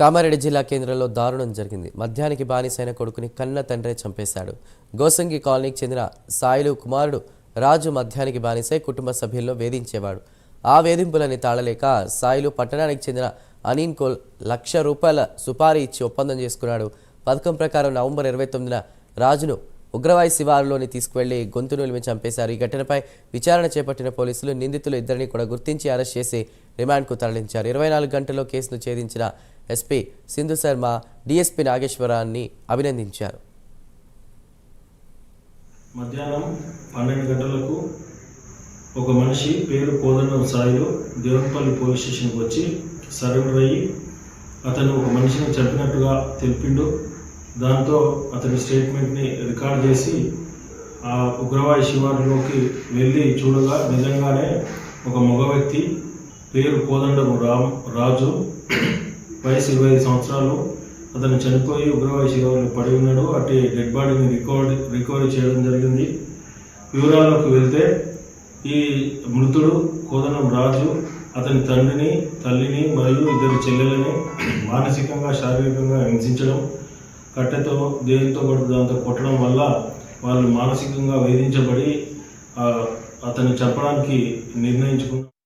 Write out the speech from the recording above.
కామారెడ్డి జిల్లా కేంద్రంలో దారుణం జరిగింది. మద్యానికి బానిసైన కొడుకుని కన్న తండ్రే చంపేశాడు. గోసంగి కాలనీకి చెందిన సాయిలు కుమారుడు రాజు మద్యానికి బానిసై కుటుంబ సభ్యుల్లో వేధించేవాడు. ఆ వేధింపులని తాళలేక సాయిలు పట్టణానికి చెందిన అనీన్ కోల్ లక్ష రూపాయల సుపారీ ఇచ్చి ఒప్పందం చేసుకున్నాడు. పథకం ప్రకారం నవంబర్ ఇరవై తొమ్మిదిన రాజును ఉగ్రవాయి శివారులోని తీసుకువెళ్ళి గొంతు నులిమి చంపేశారు. ఈ ఘటనపై విచారణ చేపట్టిన పోలీసులు నిందితులు ఇద్దరిని కూడా గుర్తించి అరెస్ట్ చేసి రిమాండ్కు తరలించారు. ఇరవై నాలుగు గంటల్లో కేసును ఛేదించిన ఎస్పీ సింధు శర్మ డిఎస్పీ నాగేశ్వరాన్ని అభినందించారు. మధ్యాహ్నం పన్నెండు గంటలకు ఒక మనిషి పేరు కోదండం సాయిలు దేవంపల్లి పోలీస్ స్టేషన్కి వచ్చి సరెండర్ అయ్యి అతను ఒక మనిషిని చంపినట్టుగా తెలిపిండు. దాంతో అతని స్టేట్మెంట్ని రికార్డ్ చేసి ఆ ఉగ్రవాది శివారులోకి వెళ్ళి చూడగా నిజంగానే ఒక మగ వ్యక్తి పేరు కోదండము రామ్ రాజు వయసు ఇరవై ఐదు సంవత్సరాలు. అతను చనిపోయి ఉగ్రవాది శివారులో పడి ఉన్నాడు. అటు డెడ్ బాడీని రికవరీ రికవరీ చేయడం జరిగింది. వివరాల్లోకి వెళ్తే ఈ మృతుడు కోదనం రాజు అతని తండ్రిని తల్లిని మరియు ఇద్దరు చెల్లెలని మానసికంగా శారీరకంగా హింసించడం కట్టెతో దేనితో పాటు దాంతో కొట్టడం వల్ల వాళ్ళు మానసికంగా వేధించబడి అతన్ని చంపడానికి నిర్ణయించుకున్నారు